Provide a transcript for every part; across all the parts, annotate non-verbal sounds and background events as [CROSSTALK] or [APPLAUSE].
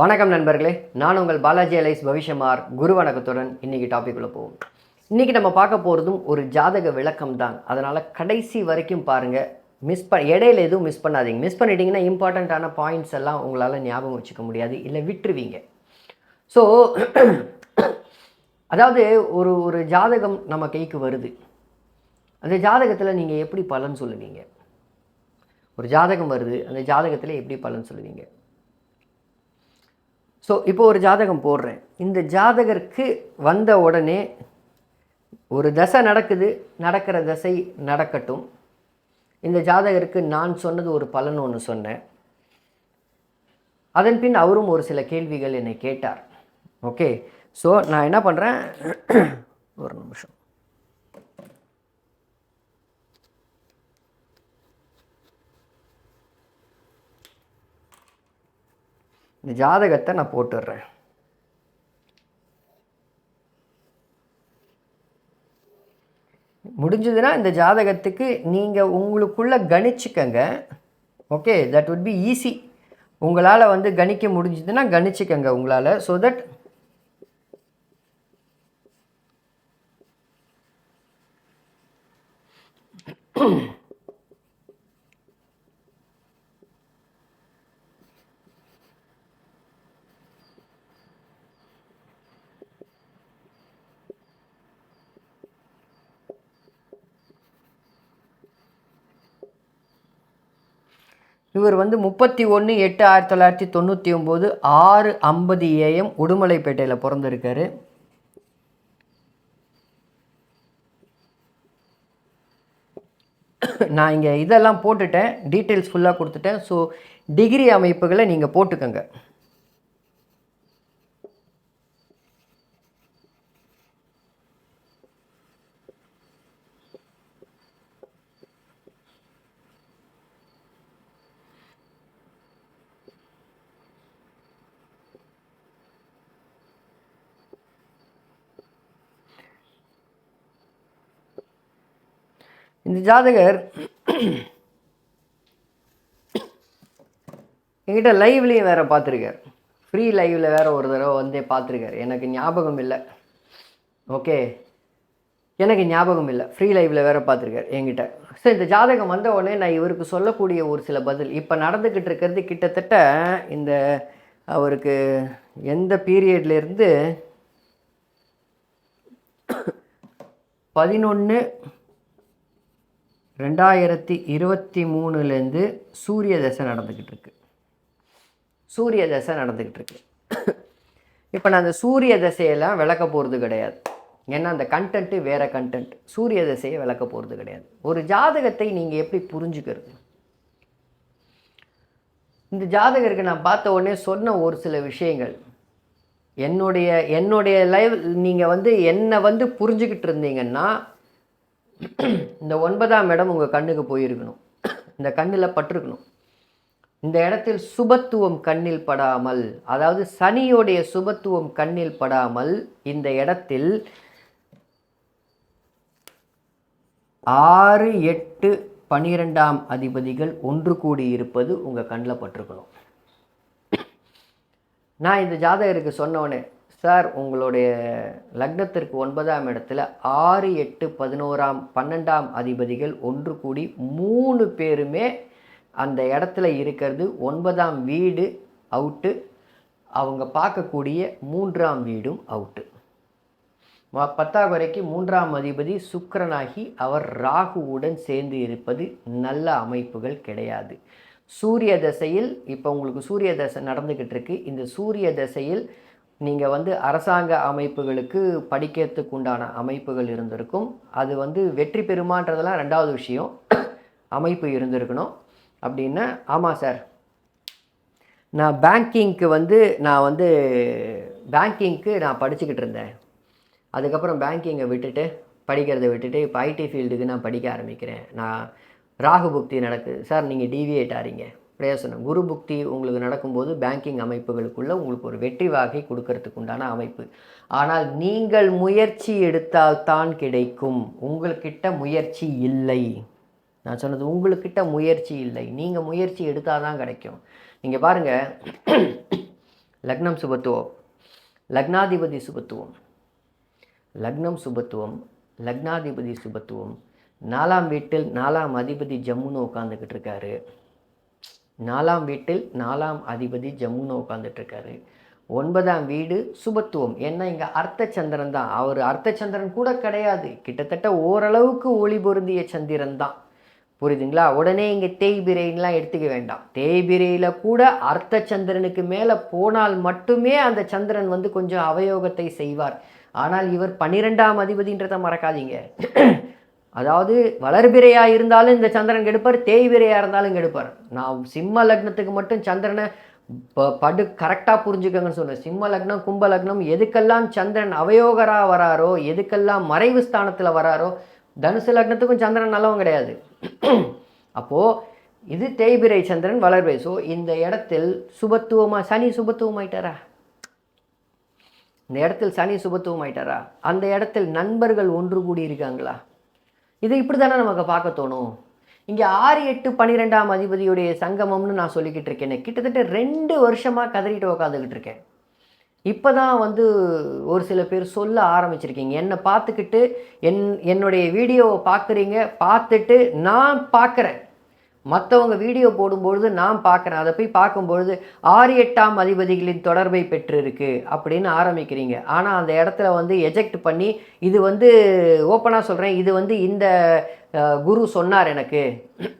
வணக்கம் நண்பர்களே நான் உங்கள் பாலாஜி அலைஸ் பவிஷமார் குரு வணக்கத்துடன் இன்னைக்கு டாபிக்குள்ளே போவோம். இன்னைக்கு நம்ம பார்க்க போகிறதும் ஒரு ஜாதக விளக்கம் தான் அதனால் கடைசி வரைக்கும் பாருங்கள் மிஸ் ப இடையில எதுவும் மிஸ் பண்ணாதீங்க. மிஸ் பண்ணிட்டீங்கன்னா இம்பார்ட்டண்ட்டான பாயிண்ட்ஸ் எல்லாம் உங்களால் ஞாபகம் வச்சுக்க முடியாது. இல்லை விட்டுருவீங்க. ஸோ அதாவது ஒரு ஒரு ஜாதகம் நம்ம கைக்கு வருது. அந்த ஜாதகத்தில் நீங்கள் எப்படி பலன் சொல்லுவீங்க? ஒரு ஜாதகம் வருது. அந்த ஜாதகத்தில் எப்படி பலன் சொல்லுவீங்க? ஸோ இப்போ ஒரு ஜாதகம் போடுறேன். இந்த ஜாதகருக்கு வந்த உடனே ஒரு தசை நடக்குது நடக்கிற தசை நடக்கட்டும். இந்த ஜாதகருக்கு நான் சொன்னது ஒரு பலன் ஒன்று சொன்னேன். அதன் பின் அவரும் ஒரு சில கேள்விகள் என்னை கேட்டார். ஓகே ஸோ நான் என்ன பண்ணுறேன் ஒரு நிமிஷம். இந்த ஜாதகத்தை நான் போட்டுடுறேன். முடிஞ்சதுன்னா இந்த ஜாதகத்துக்கு நீங்கள் உங்களுக்குள்ள கணிச்சுக்கங்க. Okay that would be easy உங்களால் வந்து கணிக்க முடிஞ்சதுன்னா கணிச்சுக்கங்க உங்களால். ஸோ தட் இவர் வந்து முப்பத்தி ஒன்று எட்டு ஆயிரத்தி தொள்ளாயிரத்தி தொண்ணூற்றி ஒம்பது ஆறு ஐம்பது ஏஎம் உடுமலைப்பேட்டையில் பிறந்திருக்காரு. நான் இங்கே இதெல்லாம் போட்டுட்டேன். டீட்டெயில்ஸ் ஃபுல்லாக கொடுத்துட்டேன். ஸோ டிகிரி அமைப்புகளை நீங்கள் போட்டுக்கோங்க. இந்த ஜாதகர் என்கிட்ட லைவ்லேயும் வேறு பார்த்துருக்கார். ஃப்ரீ லைவில் வேறு ஒரு தடவை வந்தே பார்த்துருக்காரு. எனக்கு ஞாபகம் இல்லை. ஓகே எனக்கு ஞாபகம் இல்லை. ஃப்ரீ லைவில் வேறு பார்த்துருக்கார் என்கிட்ட. ஸோ இந்த ஜாதகம் வந்த உடனே நான் இவருக்கு சொல்லக்கூடிய ஒரு சில பதில். இப்போ நடந்துக்கிட்டு இருக்கிறது கிட்டத்தட்ட இந்த அவருக்கு எந்த பீரியட்லேருந்து பதினொன்று ரெண்டாயிரத்தி இருபத்தி மூணுலேருந்து சூரிய தசை நடந்துக்கிட்டு இருக்கு சூரிய தசை நடந்துக்கிட்டு இருக்கு இப்போ நான் அந்த சூரிய தசையெல்லாம் விளக்க போகிறது கிடையாது. ஏன்னா அந்த கண்டென்ட்டு வேறு கண்டென்ட் சூரிய தசையை விளக்க போகிறது கிடையாது. ஒரு ஜாதகத்தை நீங்கள் எப்படி புரிஞ்சுக்கிறது? இந்த ஜாதகருக்கு நான் பார்த்த உடனே சொன்ன ஒரு சில விஷயங்கள். என்னுடைய என்னுடைய லைவ் நீங்கள் வந்து என்னை வந்து புரிஞ்சுக்கிட்டு இருந்தீங்கன்னா இந்த ஒன்பதாம் இடம் உங்கள் கண்ணுக்கு போயிருக்கணும். இந்த கண்ணில் பட்டிருக்கணும். இந்த இடத்தில் சுபத்துவம் கண்ணில் படாமல் அதாவது சனியோடைய சுபத்துவம் கண்ணில் படாமல் இந்த இடத்தில் ஆறு எட்டு பனிரெண்டாம் அதிபதிகள் ஒன்று கூடி இருப்பது உங்கள் கண்ணில் பட்டிருக்கணும். நான் இந்த ஜாதகருக்கு சொன்னோன்னே சார் உங்களுடைய லக்னத்திற்கு ஒன்பதாம் இடத்துல ஆறு எட்டு பதினோராம் பன்னெண்டாம் அதிபதிகள் ஒன்று கூடி மூணு பேருமே அந்த இடத்துல இருக்கிறது. ஒன்பதாம் வீடு அவுட்டு. அவங்க பார்க்கக்கூடிய மூன்றாம் வீடும் அவுட்டு. பத்தாம் வரைக்கும் மூன்றாம் அதிபதி சுக்கரனாகி அவர் ராகுவுடன் சேர்ந்து இருப்பது நல்ல அமைப்புகள் கிடையாது. சூரிய தசையில் இப்போ உங்களுக்கு சூரிய தசை நடந்துக்கிட்டு இருக்கு. இந்த சூரிய தசையில் நீங்கள் வந்து அரசாங்க அமைப்புகளுக்கு படிக்கிறதுக்கு உண்டான அமைப்புகள் இருந்திருக்கும். அது வந்து வெற்றி பெறுமான்றதெல்லாம் ரெண்டாவது விஷயம். அமைப்பு இருந்திருக்கணும். அப்படின்னா ஆமாம் சார். நான் பேங்கிங்க்கு வந்து நான் வந்து பேங்கிங்க்கு நான் படிச்சுக்கிட்டு இருந்தேன். அதுக்கப்புறம் பேங்கிங்கை விட்டுட்டு படிக்கிறதை விட்டுட்டு இப்போ ஐடி ஃபீல்டுக்கு நான் படிக்க ஆரம்பிக்கிறேன். நான் ராகு புக்தி நடக்குது. சார் நீங்கள் டிவியேட் ஆறீங்க. பிரயோசனம். குரு புக்தி உங்களுக்கு நடக்கும்போது பேங்கிங் அமைப்புகளுக்குள்ளே உங்களுக்கு ஒரு வெற்றி வாகை கொடுக்கறதுக்கு உண்டான அமைப்பு. ஆனால் நீங்கள் முயற்சி எடுத்தால் தான் கிடைக்கும். உங்கள்கிட்ட முயற்சி இல்லை. நான் சொன்னது உங்களுக்கிட்ட முயற்சி இல்லை. நீங்கள் முயற்சி எடுத்தால் தான் கிடைக்கும். நீங்கள் பாருங்கள் லக்னம் சுபத்துவம் லக்னாதிபதி சுபத்துவம் லக்னம் சுபத்துவம் லக்னாதிபதி சுபத்துவம். நாலாம் வீட்டில் நாலாம் அதிபதி ஜம்முன்னு உட்காந்துக்கிட்டு இருக்காரு. நாலாம் வீட்டில் நாலாம் அதிபதி ஜம்முன்னு உட்காந்துட்ருக்காரு ஒன்பதாம் வீடு சுபத்துவம். ஏன்னா இங்கே அர்த்த சந்திரன் தான். அவர் அர்த்த சந்திரன் கூட கிடையாது. கிட்டத்தட்ட ஓரளவுக்கு ஒளி பொருந்திய சந்திரன் தான். புரியுதுங்களா? உடனே இங்கே தேய்பிரைன்லாம் எடுத்துக்க வேண்டாம். தேய்பிரையில் கூட அர்த்த சந்திரனுக்கு மேலே போனால் மட்டுமே அந்த சந்திரன் வந்து கொஞ்சம் அவயோகத்தை செய்வார். ஆனால் இவர் பன்னிரெண்டாம் அதிபதின்றதை மறக்காதீங்க. அதாவது வளர்பிறையாக இருந்தாலும் இந்த சந்திரன் கெடுப்பார் தேய்விரையாக இருந்தாலும் கெடுப்பார். நான் சிம்ம லக்னத்துக்கு மட்டும் சந்திரனை ப- படு கரெக்டாக புரிஞ்சுக்கங்கன்னு சொன்னேன். சிம்ம லக்னம் கும்ப லக்னம் எதுக்கெல்லாம் சந்திரன் அவயோகராக வராரோ எதுக்கெல்லாம் மறைவு ஸ்தானத்தில் வராரோ தனுசு லக்னத்துக்கும் சந்திரன் நல்லவன் கிடையாது. [CLEARS THROAT] அப்போது இது தேய்பிரை சந்திரன் வளர்பிறை ஸோ இந்த இடத்தில் சுபத்துவமாக சனி சுபத்துவமாயிட்டாரா? இந்த இடத்தில் சனி சுபத்துவம் ஆயிட்டாரா அந்த இடத்தில் நண்பர்கள் ஒன்று கூடி இருக்காங்களா இது இப்படி தானே நமக்கு பார்க்க தோணும்? இங்கே ஆறு எட்டு பன்னிரெண்டாம் அதிபதியுடைய சங்கமம்னு நான் சொல்லிக்கிட்டு இருக்கேன் கிட்டத்தட்ட ரெண்டு வருஷமாக கதறிட்டு உக்காந்துக்கிட்டு இருக்கேன். இப்போ தான் வந்து ஒரு சில பேர் சொல்ல ஆரம்பிச்சிருக்கீங்க. என்னை பார்த்துக்கிட்டு என் என்னுடைய வீடியோவை பார்க்குறீங்க பார்த்துட்டு நான் பார்க்குறேன். மற்றவங்க வீடியோ போடும்பொழுது நான் பார்க்குறேன். அதை போய் பார்க்கும்பொழுது ஆறு எட்டாம் அதிபதிகளின் தொடர்பை பெற்றிருக்கு அப்படின்னு ஆரம்பிக்கிறீங்க. ஆனால் அந்த இடத்துல வந்து எஜெக்ட் பண்ணி இது வந்து ஓப்பனாக சொல்கிறேன் இது வந்து இந்த குரு சொன்னார் எனக்கு.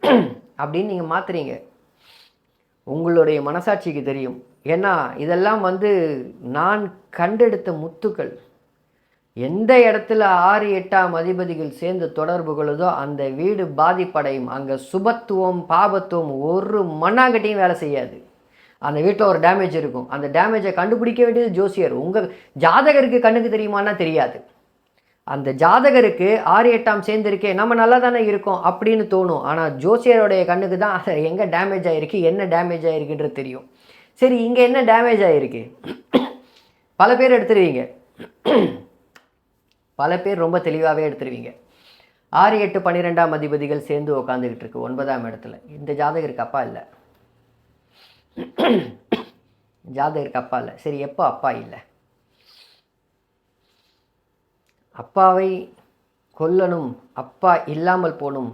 [CLEARS THROAT] அப்படின்னு நீங்கள் மாற்றுறீங்க உங்களுடைய மனசாட்சிக்கு தெரியும். ஏன்னா இதெல்லாம் வந்து நான் கண்டெடுத்த முத்துக்கள். எந்த இடத்துல ஆறு எட்டாம் அதிபதிகள் சேர்ந்து தொடர்பு கொள்ளுதோ அந்த வீடு பாதிப்படையும். அங்கே சுபத்துவம் பாபத்துவம் ஒரு மண்ணாங்கட்டியும் வேலை செய்யாது. அந்த வீட்டில் ஒரு டேமேஜ் இருக்கும். அந்த டேமேஜை கண்டுபிடிக்க வேண்டியது ஜோசியர். உங்கள் ஜாதகருக்கு கண்ணுக்கு தெரியுமான்னா தெரியாது. அந்த ஜாதகருக்கு ஆறு எட்டாம் சேர்ந்துருக்கே நம்ம நல்லா தானே இருக்கோம் அப்படின்னு தோணும். ஆனால் ஜோசியருடைய கண்ணுக்கு தான் அது எங்கே டேமேஜ் ஆகிருக்கு என்ன டேமேஜ் ஆகிருக்குன்றது தெரியும். சரி இங்கே என்ன டேமேஜ் ஆகிருக்கு பல பேர் எடுத்துருவீங்க. பல பேர் ரொம்ப தெளிவாகவே எடுத்துருவீங்க. ஆறு எட்டு பன்னிரெண்டாம் அதிபதிகள் சேர்ந்து உக்காந்துக்கிட்டு இருக்கு ஒன்பதாம் இடத்துல. இந்த ஜாதகருக்கு அப்பா இல்லை. ஜாதகருக்கு அப்பா இல்லை. சரி எப்போ அப்பா இல்லை? அப்பாவை கொல்லணும் அப்பா இல்லாமல் போகணும்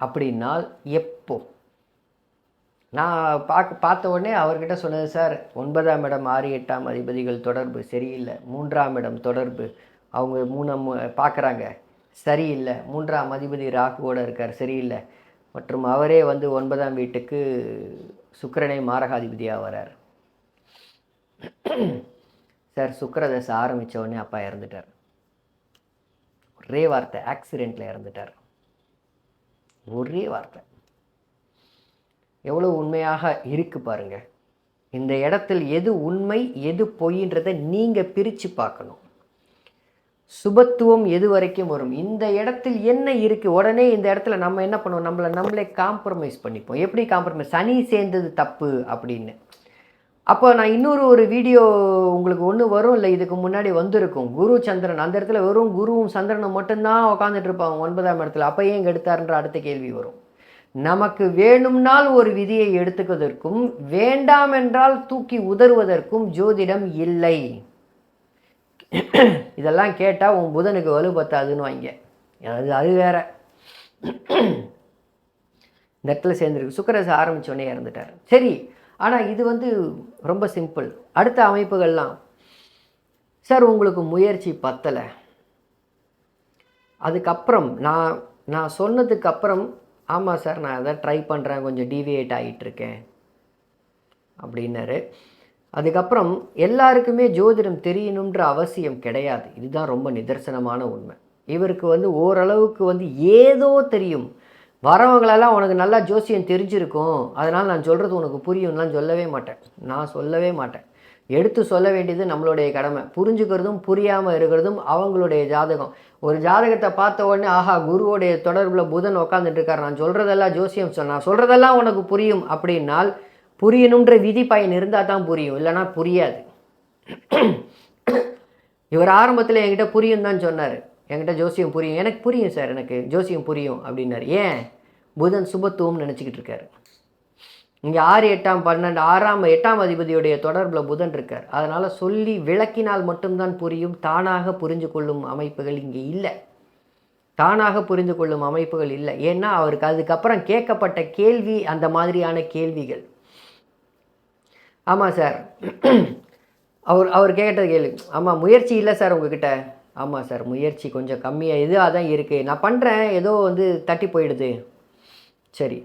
அப்படின்னால் எப்போ? நான் பார்க்க பார்த்த உடனே அவர்கிட்ட சொன்னது சார் ஒன்பதாம் இடம் ஆறு எட்டாம் அதிபதிகள் தொடர்பு சரியில்லை. மூன்றாம் இடம் தொடர்பு அவங்க மூணாம் பார்க்குறாங்க. சரியில்லை. மூன்றாம் அதிபதி ராகுவோட இருக்கார். சரியில்லை. மற்றும் அவரே வந்து ஒன்பதாம் வீட்டுக்கு சுக்கரனை மாரகாதிபதியாக வரார் சார் சுக்கரதசை ஆரம்பித்த உடனே அப்பா இறந்துட்டார். ஒரே வார்த்தை ஆக்சிடெண்ட்டில் இறந்துட்டார். ஒரே வார்த்தை. எவ்வளோ உண்மையாக இருக்கு பாருங்கள் இந்த இடத்தில் எது உண்மை எது பொய்ன்றதை நீங்கள் பிரித்து பார்க்கணும். சுபத்துவம் எது வரைக்கும் வரும்? இந்த இடத்தில் என்ன இருக்குது உடனே இந்த இடத்துல நம்ம என்ன பண்ணுவோம்? நம்மளை நம்மளே காம்ப்ரமைஸ் பண்ணிப்போம். எப்படி காம்ப்ரமைஸ் சனி சேர்ந்தது தப்பு அப்படின்னு. அப்போ நான் இன்னொரு ஒரு வீடியோ உங்களுக்கு ஒன்று வரும் இல்லை இதுக்கு முன்னாடி வந்திருக்கும். குரு சந்திரன். அந்த இடத்துல வெறும் குருவும் சந்திரனும் மட்டும்தான் உட்காந்துட்டு இருப்பாங்க ஒன்பதாம் இடத்துல. அப்போ ஏன் எடுத்தாருன்ற அடுத்த கேள்வி வரும். நமக்கு வேணும்னால் ஒரு விதியை எடுத்துக்குவதற்கும் வேண்டாம் என்றால் தூக்கி உதறுவதற்கும் ஜோதிடம் இல்லை. இதெல்லாம் கேட்டால் உன் புதனுக்கு வலு பத்தாதுன்னு வாங்க. அது அது வேற. இந்த இடத்துல சேர்ந்துருக்கு. சுக்கரசு ஆரம்பித்தோடனே இறந்துட்டார். சரி ஆனால் இது வந்து ரொம்ப சிம்பிள் அடுத்த அமைப்புகள்லாம். சார் உங்களுக்கு முயற்சி பத்தலை. அதுக்கப்புறம் நான் நான் சொன்னதுக்கு அப்புறம் ஆமாம் சார் நான் அதை ட்ரை பண்ணுறேன் கொஞ்சம் டீவியேட் ஆகிட்டுருக்கேன் அப்படின்னாரு. அதுக்கப்புறம் எல்லாருக்குமே ஜோதிடம் தெரியணுன்ற அவசியம் கிடையாது. இதுதான் ரொம்ப நிதர்சனமான உண்மை. இவருக்கு வந்து ஓரளவுக்கு வந்து ஏதோ தெரியும். வரவங்களெல்லாம் உனக்கு நல்லா ஜோசியம் தெரிஞ்சிருக்கும். அதனால் நான் சொல்கிறது உனக்கு புரியும்லாம் சொல்லவே மாட்டேன். நான் சொல்லவே மாட்டேன். எடுத்து சொல்ல வேண்டியது நம்மளுடைய கடமை. புரிஞ்சுக்கிறதும் புரியாமல் இருக்கிறதும் அவங்களுடைய ஜாதகம். ஒரு ஜாதகத்தை பார்த்த உடனே ஆஹா குருவோடைய தொடர்பில் புதன் உட்காந்துட்டு இருக்கார். நான் சொல்கிறதெல்லாம் ஜோசியம் சொல். நான் சொல்கிறதெல்லாம் உனக்கு புரியும். அப்படின்னால் புரியணுன்ற விதி பயன் இருந்தால் தான் புரியும் இல்லைன்னா புரியாது. இவர் ஆரம்பத்தில் என்கிட்ட புரியும் தான் சொன்னார். என்கிட்ட ஜோசியம் புரியும். எனக்கு புரியும் சார் எனக்கு ஜோசியம் புரியும் அப்படின்னாரு. ஏன்? புதன் சுபத்துவம்னு நினச்சிக்கிட்டு இருக்காரு. இங்கே ஆறு எட்டாம் பன்னெண்டு ஆறாம் எட்டாம் அதிபதியுடைய தொடர்பில் புதன் இருக்கார். அதனால் சொல்லி விளக்கினால் மட்டும்தான் புரியும் தானாக புரிஞ்சு கொள்ளும் அமைப்புகள் இங்கே இல்லை. தானாக புரிந்து கொள்ளும் அமைப்புகள் இல்லை. ஏன்னா அவருக்கு அதுக்கப்புறம் கேட்கப்பட்ட கேள்வி அந்த மாதிரியான கேள்விகள். ஆமாம் சார். அவர் அவர் கேட்ட கேள்வி ஆமாம் முயற்சி இல்லை சார் உங்ககிட்ட. ஆமாம் சார் முயற்சி கொஞ்சம் கம்மியாக இது தான் இருக்குது நான் பண்ணுறேன் ஏதோ வந்து தட்டி போயிடுது. சரி.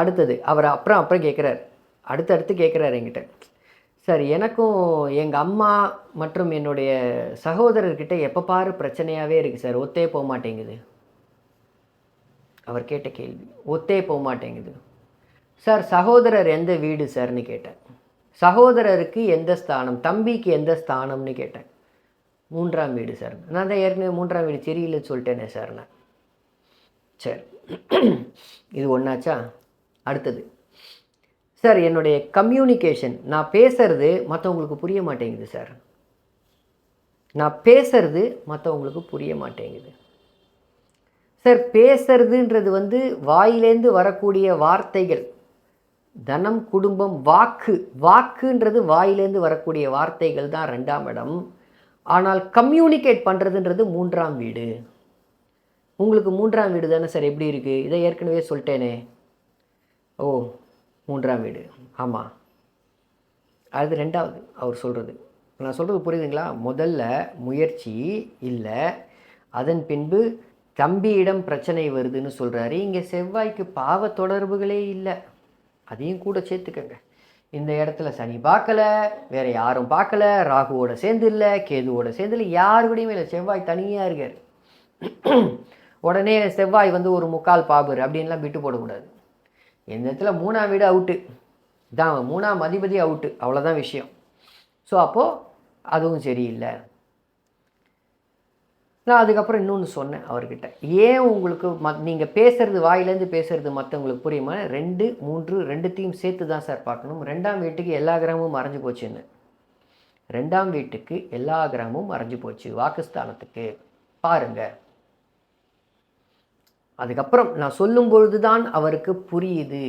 அடுத்தது அவர் அப்புறம் அப்புறம் கேட்குறாரு அடுத்தடுத்து கேட்குறாரு என்கிட்ட. சார் எனக்கும் எங்கள் அம்மா மற்றும் என்னுடைய சகோதரர்கிட்ட எப்போ பாரு பிரச்சனையாகவே இருக்குது சார். ஒத்தே போக மாட்டேங்குது. அவர் கேட்ட கேள்வி ஒத்தே போக மாட்டேங்குது. சார் சகோதரர் எந்த வீடு சார்னு கேட்டேன். சகோதரருக்கு எந்த ஸ்தானம் தம்பிக்கு எந்த ஸ்தானம்னு கேட்டேன். மூன்றாம் வீடு சார். நான் தான் ஏற்கனவே மூன்றாம் வீடு சரியில்லைன்னு சொல்லிட்டேனே சார் நான். சரி. இது ஒன்றாச்சா அடுத்தது. சார் என்னுடைய கம்யூனிகேஷன் நான் பேசுறது மற்றவங்களுக்கு புரிய மாட்டேங்குது சார். நான் பேசுறது மற்றவங்களுக்கு புரிய மாட்டேங்குது. சார் பேசுறதுன்றது வந்து வாயிலேந்து வரக்கூடிய வார்த்தைகள். தனம் குடும்பம் வாக்கு. வாக்குன்றது வாயிலேருந்து வரக்கூடிய வார்த்தைகள் தான் ரெண்டாம் இடம். ஆனால் கம்யூனிகேட் பண்ணுறதுன்றது மூன்றாம் வீடு. உங்களுக்கு மூன்றாம் வீடு தானே சார்? எப்படி இருக்குது இதை ஏற்கனவே சொல்லிட்டேனே. ஓ மூன்றாம் வீடு. ஆமாம் அது ரெண்டாவது அவர் சொல்கிறது நான் சொல்கிறது புரியுதுங்களா? முதல்ல முயற்சி இல்லை. அதன் பின்பு தம்பியிடம் பிரச்சனை வருதுன்னு சொல்கிறாரு இங்கே செவ்வாய்க்கு பாவ தொடர்புகளே இல்லை. அதையும் கூட சேர்த்துக்கங்க. இந்த இடத்துல சனி பார்க்கல வேற யாரும் பார்க்கல ராகுவோட சேர்ந்து இல்லை கேதுவோட சேர்ந்து இல்லை யார் கூடயுமே இல்லை. செவ்வாய் தனியாக இருக்கார். உடனே செவ்வாய் வந்து ஒரு முக்கால் பாபர் அப்படின்லாம் விட்டு போடக்கூடாது. இந்த இடத்துல மூணாம் வீடு அவுட்டு. தான் மூணாம் அதிபதி அவுட்டு. அவ்வளோதான் விஷயம். ஸோ அப்போது அதுவும் சரியில்லை. நான் அதுக்கப்புறம் இன்னொன்று சொன்னேன் அவர்கிட்ட. ஏன் உங்களுக்கு ம நீங்கள் பேசுகிறது வாயிலேருந்து பேசுகிறது மற்றவங்களுக்கு புரியுமா? ரெண்டு மூன்று ரெண்டுத்தையும் சேர்த்து தான் சார் பார்க்கணும். ரெண்டாம் வீட்டுக்கு எல்லா கிராமமும் மறைஞ்சு போச்சுன்னு. ரெண்டாம் வீட்டுக்கு எல்லா கிராமமும் மறைஞ்சு போச்சு. வாக்குஸ்தானத்துக்கு. பாருங்க. அதுக்கப்புறம் நான் சொல்லும் பொழுது தான் அவருக்கு புரியுது.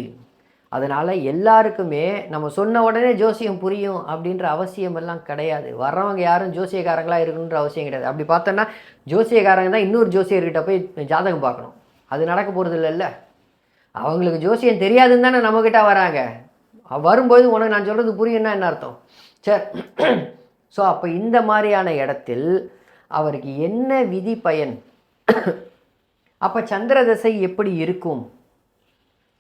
அதனால் எல்லாருக்குமே நம்ம சொன்ன உடனே ஜோசியம் புரியும் அப்படின்ற அவசியம் எல்லாம் கிடையாது. வர்றவங்க யாரும் ஜோசியக்காரங்களாக இருக்கணுன்ற அவசியம் கிடையாது. அப்படி பார்த்தோன்னா ஜோசியக்காரங்க தான் இன்னொரு ஜோசியர்கிட்ட போய் ஜாதகம் பார்க்கணும். அது நடக்க போகிறது இல்லைல்ல? அவங்களுக்கு ஜோசியம் தெரியாதுன்னு தானே நம்மக்கிட்ட வராங்க. வரும்போது உனக்கு நான் சொல்கிறது புரியும்னா என்ன அர்த்தம்? சரி ஸோ அப்போ இந்த மாதிரியான இடத்தில் அவருக்கு என்ன விதி பயன்? அப்போ சந்திர தசை எப்படி இருக்கும்?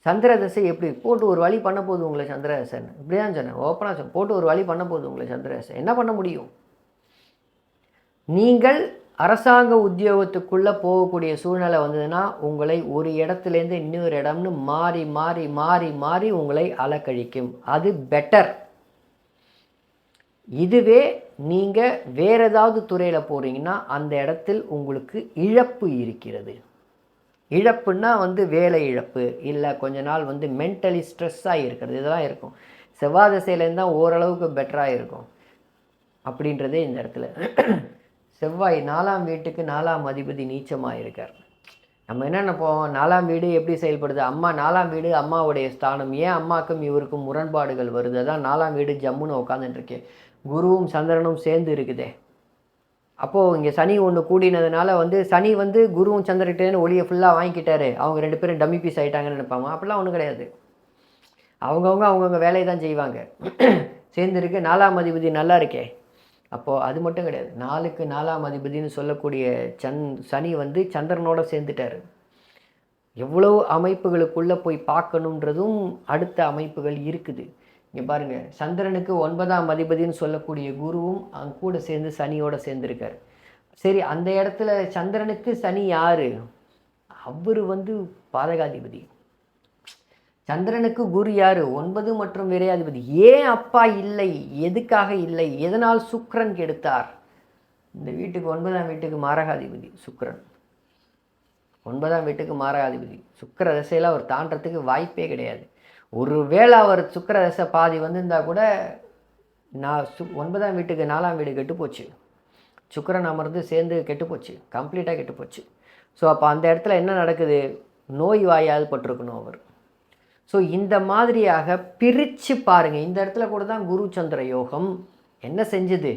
சந்திர தசை எப்படி? போட்டு ஒரு வழி பண்ண போகுது உங்களை சந்திரதசன் இப்படி தான் சொன்னேன். ஓப்பனாக சொன்னேன். போட்டு ஒரு வழி பண்ண போகுது உங்களை சந்திரதசன் என்ன பண்ண முடியும்? நீங்கள் அரசாங்க உத்தியோகத்துக்குள்ளே போகக்கூடிய சூழ்நிலை வந்ததுன்னா உங்களை ஒரு இடத்துலேருந்து இன்னொரு இடம்னு மாறி மாறி மாறி மாறி உங்களை அலக்கழிக்கும். அது பெட்டர் இதுவே நீங்கள் வேறு ஏதாவது துறையில் போகிறீங்கன்னா அந்த இடத்தில் உங்களுக்கு இழப்பு இருக்கிறது. இழப்புன்னா வந்து வேலை இழப்பு இல்லை கொஞ்ச நாள் வந்து மென்டலி ஸ்ட்ரெஸ்ஸாக இருக்கிறது இதெல்லாம் இருக்கும். செவ்வாய் திசையிலேருந்து தான் ஓரளவுக்கு பெட்டராக இருக்கும். அப்படின்றதே இந்த இடத்துல. செவ்வாய் நாலாம் வீட்டுக்கு நாலாம் அதிபதி நீச்சமாக இருக்கார் நம்ம என்ன நினைப்போம் நாலாம் வீடு எப்படி செயல்படுது? அம்மா நாலாம் வீடு அம்மாவுடைய ஸ்தானம். ஏன் அம்மாவுக்கும் இவருக்கும் முரண்பாடுகள் வருது? அதான் நாலாம் வீடு ஜம்முன்னு உட்காந்துட்டுருக்கேன் குருவும் சந்திரனும் சேர்ந்து இருக்குதே. அப்போது இங்கே சனி ஒன்று கூடினதுனால வந்து சனி வந்து குருவும் சந்திரகிட்டேன்னு ஒளியை ஃபுல்லாக வாங்கிக்கிட்டாரு. அவங்க ரெண்டு பேரும் டம்மி பீஸ் ஆகிட்டாங்கன்னு நினைப்பாங்க. அப்படிலாம் ஒன்றும் கிடையாது. அவங்கவுங்க அவங்கவுங்க வேலையை தான் செய்வாங்க. சேர்ந்துருக்கு. நாலாம் அதிபதி நல்லா இருக்கே. அப்போது அது மட்டும் கிடையாது. நாலுக்கு நாலாம் அதிபதினு சொல்லக்கூடிய சன் சனி வந்து சந்திரனோட சேர்ந்துட்டார். எவ்வளோ அமைப்புகளுக்குள்ளே போய் பார்க்கணுன்றதும் அடுத்த அமைப்புகள் இருக்குது. இங்கே பாருங்கள் சந்திரனுக்கு ஒன்பதாம் அதிபதினு சொல்லக்கூடிய குருவும் அவங்க கூட சேர்ந்து சனியோட சேர்ந்துருக்கார். சரி அந்த இடத்துல சந்திரனுக்கு சனி யார்? அவர் வந்து பாதகாதிபதி. சந்திரனுக்கு குரு யார்? ஒன்பது மற்றும் விரையாதிபதி ஏன் அப்பா இல்லை? எதுக்காக இல்லை? எதனால் சுக்ரன் கெடுத்தார்? இந்த வீட்டுக்கு ஒன்பதாம் வீட்டுக்கு மாரகாதிபதி சுக்ரன் ஒன்பதாம் வீட்டுக்கு மாரகாதிபதி. சுக்கர தசையில் அவர் தாண்டத்துக்கு வாய்ப்பே கிடையாது. ஒருவேளை அவர் சுக்கர தசை பாதி வந்திருந்தா கூட நான் சு ஒன்பதாம் வீட்டுக்கு நாலாம் வீடு கெட்டு போச்சு. சுக்கரன் அமர்ந்து சேர்ந்து கெட்டு போச்சு. கம்ப்ளீட்டாக கெட்டு போச்சு. ஸோ அப்போ அந்த இடத்துல என்ன நடக்குது? நோய் வாயால் பட்டிருக்கணும் அவர். ஸோ இந்த மாதிரியாக பிரித்து பாருங்கள் இந்த இடத்துல கூட தான் குரு சந்திர யோகம் என்ன செஞ்சுது?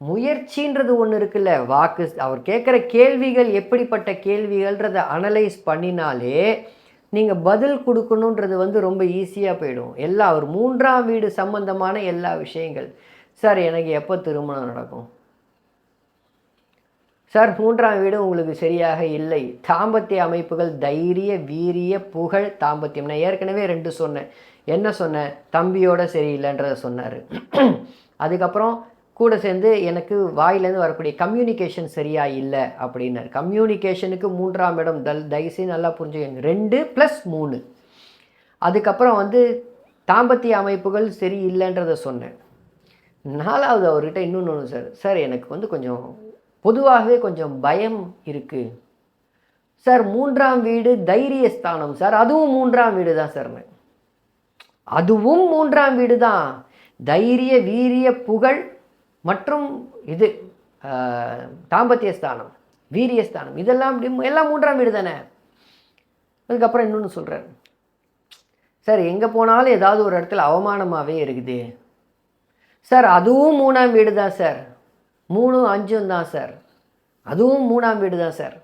முயற்சின்றது ஒன்று இருக்குல்ல. வாக்கு அவர் கேட்குற கேள்விகள் எப்படிப்பட்ட கேள்விகள்ன்றதை அனலைஸ் பண்ணினாலே நீங்கள் பதில் கொடுக்கணுன்றது வந்து ரொம்ப ஈஸியாக போயிடும். எல்லா ஒரு மூன்றாம் வீடு சம்பந்தமான எல்லா விஷயங்கள். சார் எனக்கு எப்போ திருமணம் நடக்கும்? சார் மூன்றாம் வீடு உங்களுக்கு சரியாக இல்லை. தாம்பத்திய அமைப்புகள் தைரிய வீரிய புகழ் தாம்பத்தியம். நான் ஏற்கனவே ரெண்டு சொன்னேன். என்ன சொன்னேன்? தம்பியோட சரியில்லைன்றத சொன்னார். [CLEARS THROAT] அதுக்கப்புறம் கூட சேர்ந்து எனக்கு வாயிலேருந்து வரக்கூடிய கம்யூனிகேஷன் சரியாக இல்லை அப்படின்னாரு. கம்யூனிகேஷனுக்கு மூன்றாம் இடம் தல் தயவுசெய்து நல்லா புரிஞ்சுக்கங்க. ரெண்டு ப்ளஸ் மூணு. அதுக்கப்புறம் வந்து தாம்பத்திய அமைப்புகள் சரி இல்லைன்றதை சொன்னேன். நாலாவது அவர்கிட்ட இன்னொன்று ஒன்று சார் சார் எனக்கு வந்து கொஞ்சம் பொதுவாகவே கொஞ்சம் பயம் இருக்குது சார் மூன்றாம் வீடு தைரிய ஸ்தானம் சார். அதுவும் மூன்றாம் வீடு தான் சார். அதுவும் மூன்றாம் வீடு தான் தைரிய வீரிய புகழ் மற்றும் இது தாம்பத்திய ஸ்தானம் வீரிய ஸ்தானம் இதெல்லாம் அப்படி எல்லாம் மூன்றாம் வீடு தானே? அதுக்கப்புறம் இன்னொன்று சொல்கிறார் சார் எங்கே போனாலும் ஏதாவது ஒரு இடத்துல அவமானமாகவே இருக்குது. சார் அதுவும் மூணாம் வீடு தான் சார். மூணும் அஞ்சும் தான் சார். அதுவும் மூணாம் வீடு தான் சார்.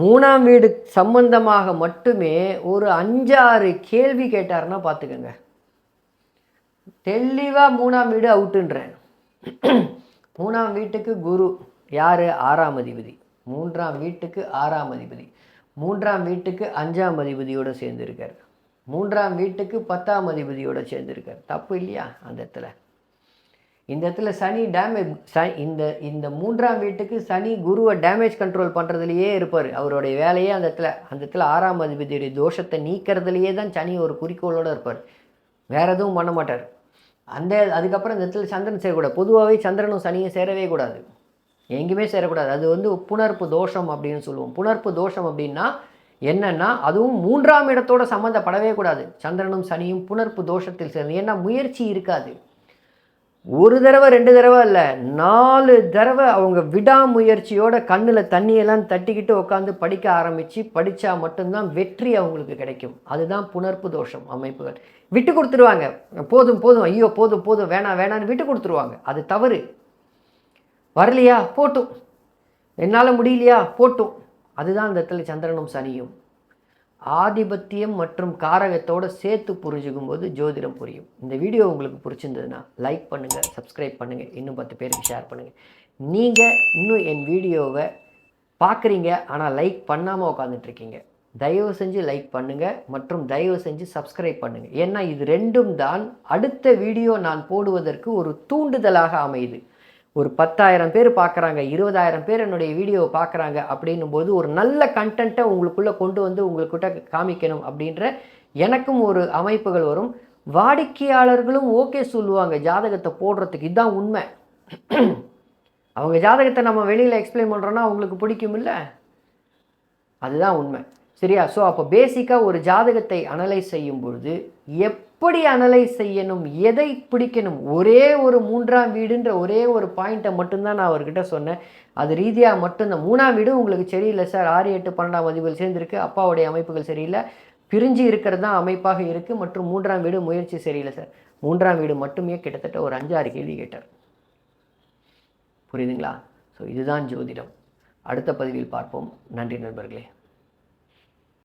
மூணாம் வீடு சம்பந்தமாக மட்டுமே ஒரு அஞ்சாறு கேள்வி கேட்டாருன்னா பார்த்துக்கோங்க தெளிவாக மூணாம் வீடு அவுட்டுன்றேன். மூணாம் வீட்டுக்கு குரு யார்? ஆறாம் அதிபதி. மூன்றாம் வீட்டுக்கு ஆறாம் அதிபதி. மூன்றாம் வீட்டுக்கு அஞ்சாம் அதிபதியோடு சேர்ந்துருக்கார். மூன்றாம் வீட்டுக்கு பத்தாம் அதிபதியோடு சேர்ந்துருக்கார். தப்பு இல்லையா அந்த இடத்துல? இந்த இடத்துல சனி டேமேஜ் ச இந்த இந்த மூன்றாம் வீட்டுக்கு சனி குருவை டேமேஜ் கண்ட்ரோல் பண்ணுறதுலையே இருப்பார். அவருடைய வேலையே அந்த இடத்துல அந்த இடத்துல ஆறாம் அதிபதியுடைய தோஷத்தை நீக்கிறதுலையே தான் சனி ஒரு குறிக்கோளோடு இருப்பார். வேறு எதுவும் பண்ண மாட்டார். அந்த அதுக்கப்புறம் இந்த இடத்துல சந்திரன் சேரக்கூடாது. பொதுவாகவே சந்திரனும் சனியும் சேரவே கூடாது. எங்கேயுமே சேரக்கூடாது. அது வந்து புணர்ப்பு தோஷம் அப்படின்னு சொல்லுவோம். புணர்ப்பு தோஷம் அப்படின்னா என்னென்னா அதுவும் மூன்றாம் இடத்தோட சம்மந்தப்படவே கூடாது. சந்திரனும் சனியும் புணர்ப்பு தோஷத்தில் சேர்ந்து ஏன்னா முயற்சி இருக்காது. ஒரு தடவை ரெண்டு தடவை இல்லை நாலு தடவை அவங்க விடாமுயற்சியோட கண்ணில் தண்ணியெல்லாம் தட்டிக்கிட்டு உட்காந்து படிக்க ஆரம்பித்து படித்தா மட்டும்தான் வெற்றி அவங்களுக்கு கிடைக்கும். அதுதான் புணர்ப்பு தோஷம் அமைப்புகள். விட்டு கொடுத்துருவாங்க. போதும் போதும் ஐயோ போதும் போதும் வேணாம் வேணான்னு விட்டு கொடுத்துருவாங்க. அது தவறு. வரலையா? போட்டும். என்னால் முடியலையா? போட்டும். அதுதான் அந்த இடத்துல சந்திரனும் சனியும். ஆதிபத்தியம் மற்றும் காரகத்தோட சேர்த்து புரிஞ்சுக்கும் போது ஜோதிடம் புரியும். இந்த வீடியோ உங்களுக்கு பிடிச்சிருந்ததுன்னா லைக் பண்ணுங்கள் சப்ஸ்கிரைப் பண்ணுங்கள் இன்னும் பத்து பேருக்கு ஷேர் பண்ணுங்கள் நீங்கள் இன்னும் என் வீடியோவை பார்க்குறீங்க ஆனால் லைக் பண்ணாமல் உட்காந்துட்ருக்கீங்க தயவு செஞ்சு லைக் பண்ணுங்கள் மற்றும் தயவு செஞ்சு சப்ஸ்கிரைப் பண்ணுங்கள் ஏன்னா இது ரெண்டும் தான் அடுத்த வீடியோ நான் போடுவதற்கு ஒரு தூண்டுதலாக அமையுது. ஒரு பத்தாயிரம் பேர் பார்க்குறாங்க இருபதாயிரம் பேர் என்னுடைய வீடியோவை பார்க்குறாங்க அப்படின்னும் போது ஒரு நல்ல கண்டென்ட்டை உங்களுக்குள்ளே கொண்டு வந்து உங்களுக்கிட்ட காமிக்கணும் அப்படின்ற எனக்கும் ஒரு அமைப்புகள் வரும். வாடிக்கையாளர்களும் ஓகே சொல்லுவாங்க ஜாதகத்தை போடுறதுக்கு. இதுதான் உண்மை. அவங்க ஜாதகத்தை நம்ம வெளியில் எக்ஸ்பிளைன் பண்ணுறோன்னா அவங்களுக்கு பிடிக்கும் இல்லை அதுதான் உண்மை. சரியா? ஸோ அப்போ பேசிக்காக ஒரு ஜாதகத்தை அனலைஸ் செய்யும் பொழுது எப்படி அனலைஸ் செய்யணும் எதை பிடிக்கணும்? ஒரே ஒரு மூன்றாம் வீடுன்ற ஒரே ஒரு பாயிண்ட்டை மட்டும்தான் நான் அவர்கிட்ட சொன்னேன். அது ரீதியாக மட்டும்தான். மூணாம் வீடு உங்களுக்கு சரியில்லை சார். ஆறு எட்டு பன்னெண்டாம் பதிவுகள் சேர்ந்துருக்கு. அப்பாவுடைய அமைப்புகள் சரியில்லை. பிரிஞ்சு இருக்கிறது தான் அமைப்பாக இருக்குது மற்றும் மூன்றாம் வீடு முயற்சி சரியில்லை சார். மூன்றாம் வீடு மட்டுமே கிட்டத்தட்ட ஒரு அஞ்சாறு கேள்வி கேட்டார். புரியுதுங்களா? ஸோ இதுதான் ஜோதிடம். அடுத்த பதிவில் பார்ப்போம். நன்றி நண்பர்களே.